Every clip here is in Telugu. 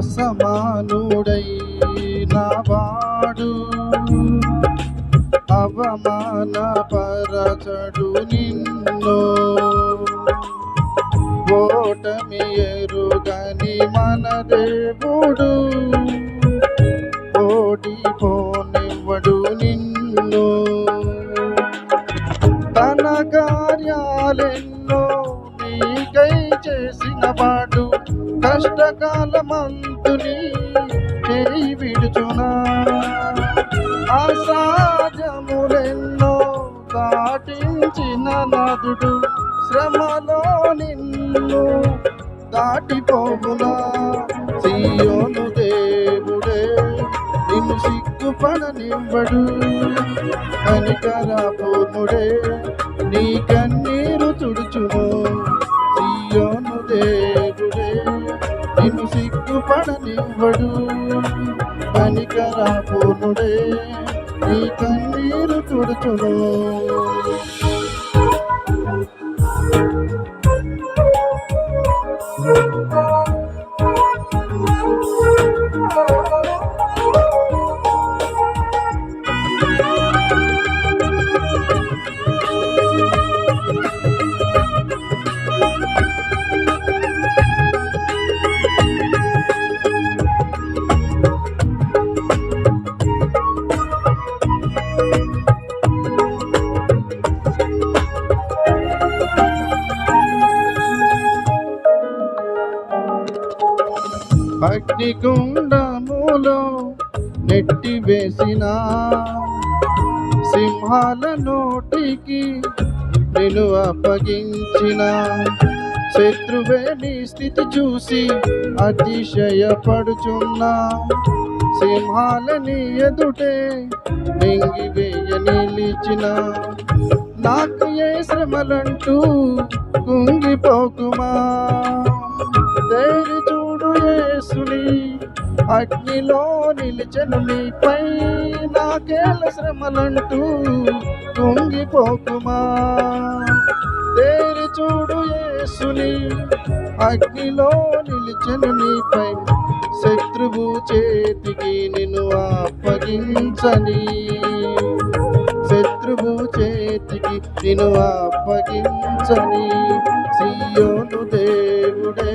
అసమానుడై వాడు అవమాన పరచడు నిన్ను. ఓటమి ఎరుగని మన దేవుడు చేసిన వాడు కష్టకాలమంతుని చేయి విడుచునా. అసాధ్యములెన్నో దాటించిన నదుడు శ్రమలో నిన్ను దాటిపోమునా సీయోను దేవుడే నిన్ను సిగ్గుపడనివ్వడు. కనికరాపూర్ణుడే నీ నీకని నిన్ను సిగ్గుపడనివ్వడు. కనికరాపూర్ణుడే నీ కన్నీరు తుడుచును గుండములో నెట్టి వేసిన సింహాల నోటికి నేను అప్పగించిన శత్రువే స్థితి చూసి అతిశయపడుచున్నా సింహాలని ఎదుటే మింగివేయ నిలిచిన నాకు ఏ శ్రమలంటూ కుంగిపోకుమా? ధైర్య యేసుని అగ్నిలో నిలిచెను నీపై నాకేల శ్రమలంటూ కుంగిపోకుమా? తేరి చూడు యేసుని అగ్నిలో నిలిచెను నీపై శత్రువు చేతికి నిన్ను అప్పగించని. శత్రువు చేతికి నిన్ను అప్పగించని. సియోను దేవుడే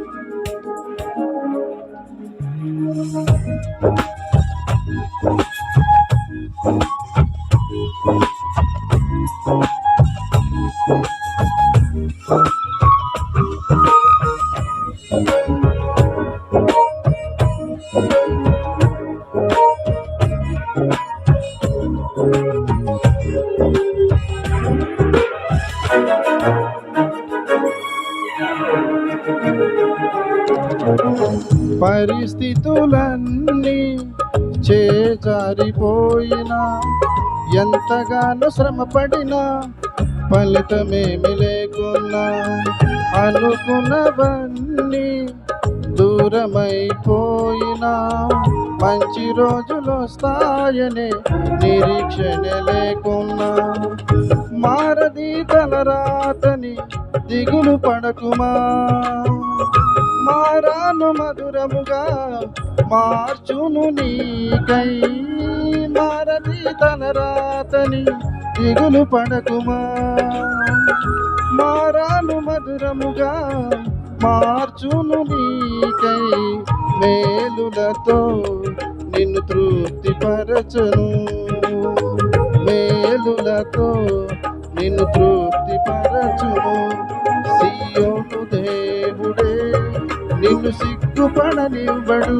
పరిస్థితులన్నీ చేజారిపోయినా ఎంతగానో శ్రమపడినా ఫలితమేమి లేకున్నా అనుకున్నవన్నీ దూరమైపోయినా మంచి రోజులు వస్తాయనే నిరీక్షణ లేకున్నా మారది తలరాతని దిగులు పడకుమా? మారాను మధురముగా మార్చును నీకై మారని తన రాతని దిగులు పడకుమా? మారాను మధురముగా మార్చును నీకై మేలులతో నిన్ను తృప్తిపరచను. మేలులతో నిన్ను తృప్తిపరచును సియోను దేవుడే నిన్ను సిగ్గుపడనివ్వడు.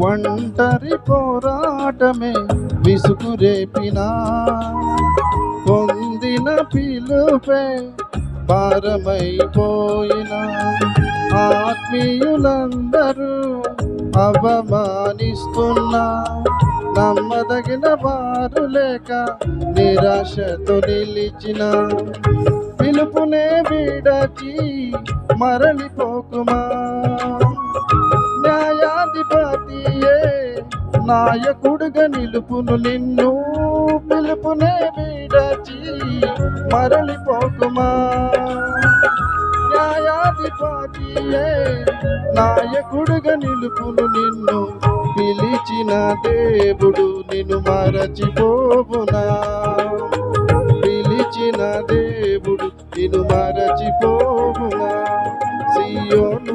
ఒంటరి పోరాటమే విసుగు రేపినా పొందిన పిలుపే భారమైపోయిన ఆత్మీయులందరూ అవమానిస్తున్నా నమ్మదగిన వారు లేక నిరాశతో నిలిచిన పిలుపునే విడచి మరలిపోకుమా? న్యాయాధిపతి నాయకుడుగా నిలుపును నిన్ను పిలుపునే విడచి మరలిపోకుమా? న్యాయాధిపతియే నాయకుడుగా నిలుపును నిన్ను పిలిచిన దేవుడు నిన్ను మరచిపోవునా? పిలిచిన దేవుడు నిన్ను మరచిపోవునా? సియోను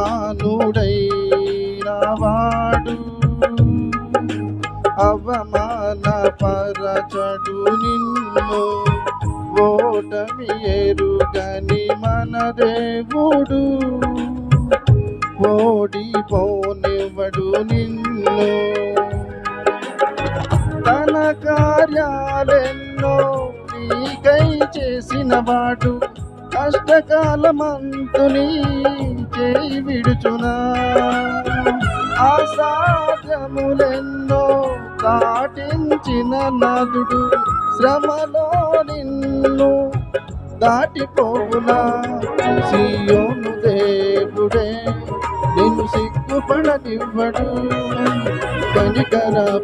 అవమాన పరచడు నిన్ను. ఓటమి ఎరుగని మన దేవుడు. ఓడిపోనివ్వడు నిన్ను. తన కార్యాలెన్నో నీకై చేసిన వాడు కష్టకాలమంతుని చేయి విడుచునా. అసాధ్యములెన్నో దాటించిన నదుడు శ్రమలో నిన్ను దాటిపోవునా? సియోను దేవుడే నిన్ను సిగ్గుపడనివ్వడు. కనికర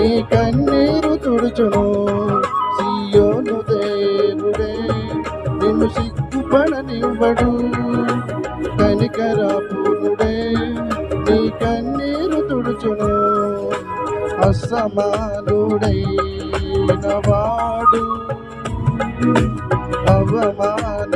నీ కన్నీరు తుడుచును. సియోను దేవుడే నిన్ను సిగ్గుపడనివ్వడు. కనికర నీ కన్నీరు తుడుచును. అసమానుడైన వాడు. అవమాన